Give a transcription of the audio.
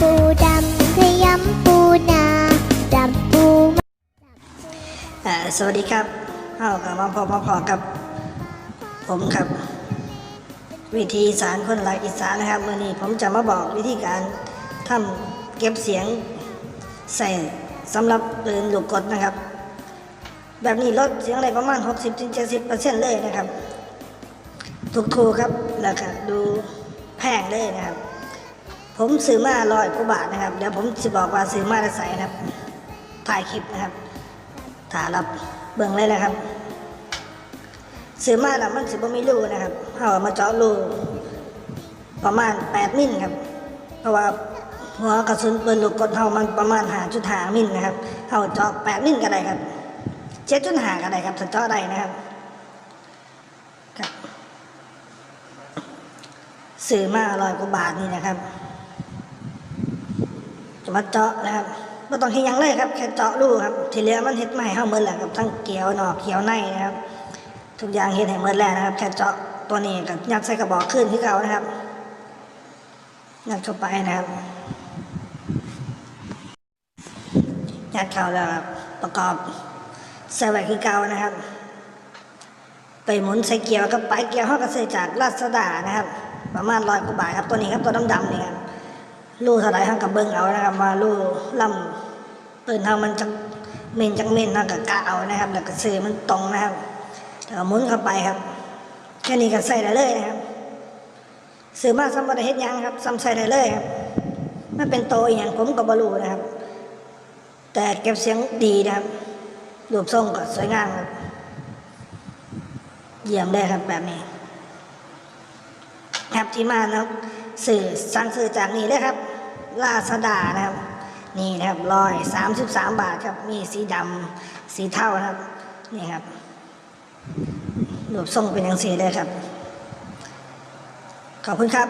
ปูดำขยำปูนาดำปูสวัสดีครับเอากับมาพบมาพอกับ ผมครับ วิธีสารคนหลายอีสานนะครับเมื่อนี้ผมจะมาบอกวิธีการทำเก็บเสียงใส่สำหรับปืนลูกกดนะครับ แบบนี้ลดเสียงอะไรประมาณ 60-70%เลยนะครับ ถูกๆครับแล้วก็ดูแพงเลยนะครับ ผมซื้อมาร้อยกว่าบาทนะครับ เดี๋ยวผมจะบอกว่าซื้อมาได้ใส่นะครับ ถ่ายคลิปนะครับถ้ารับเบิ่งเลยนะครับ ซื้อมาแล้วมันสิบ่มีรูนะครับเอามาเจาะรูประมาณ 8 มิลครับ เพราะว่าหัวกระสุนปืนลูกกดเฮามันประมาณ5.5มิลนะครับเฮาเจาะ8มิลก็ได้ครับ7.5ก็ได้ครับถ้าเจาะได้นะครับครับซื้อมาร้อยกว่าบาทนี่นะครับ จะมาเจาะนะครับไม่ต้องเฮ็ดหยังเลยครับแค่เจาะรูครับทีเหลือมันเฮ็ดมาให้เฮาหมดแล้วครับทั้งเกลียวนอกเขียวในนะครับ ทุกอย่างเฮ็ดให้หมดแล้วนะครับ แค่เจาะตัวนี้กับยัดใส่กระบอกขึ้นที่เก่านะครับยัดเข้าไปนะครับยัดเข้าแล้วครับประกอบใส่ไว้คือเก่านะครับ ไปหมุนใส่เกียวกับปเกียวเฮาก็ซื้อจากลาซาด้านะครับ ประมาณร้อยกว่าบาทครับตัวนี้ครับตัวดำๆนี่ครับ ลู่เท่าไรห้างกับเบิ้งเอานะครับมาลู่ลำปืนเท่ามันจังเมนจังเมนเท่ากับกะเอานะครับ แล้วก็ซื้อมันตรงนะครับแล้วหมุนเข้าไปครับ แค่นี้ก็ใส่ได้เลยนะครับซื้อมาซ้ำบัไดเฮ็ดยังครับซ้ำใส่ได้เลยครับไม่เป็นโตอย่างผมก็บรูนะครับ แต่เก็บเสียงดีนะครับรูปทรงก็สวยงามครับ เยี่ยมเลยครับแบบนี้ครับที่มาแล้วสื่อสั่งซื้อจากนี่เลยครับ ลาซาดานะครับ นี่นะครับร้อยสามสิบสามบาทครับ มีสีดำสีเทานะครับ นี่ครับรูปทรงเป็นอย่างสีเลยครับ ขอบคุณครับ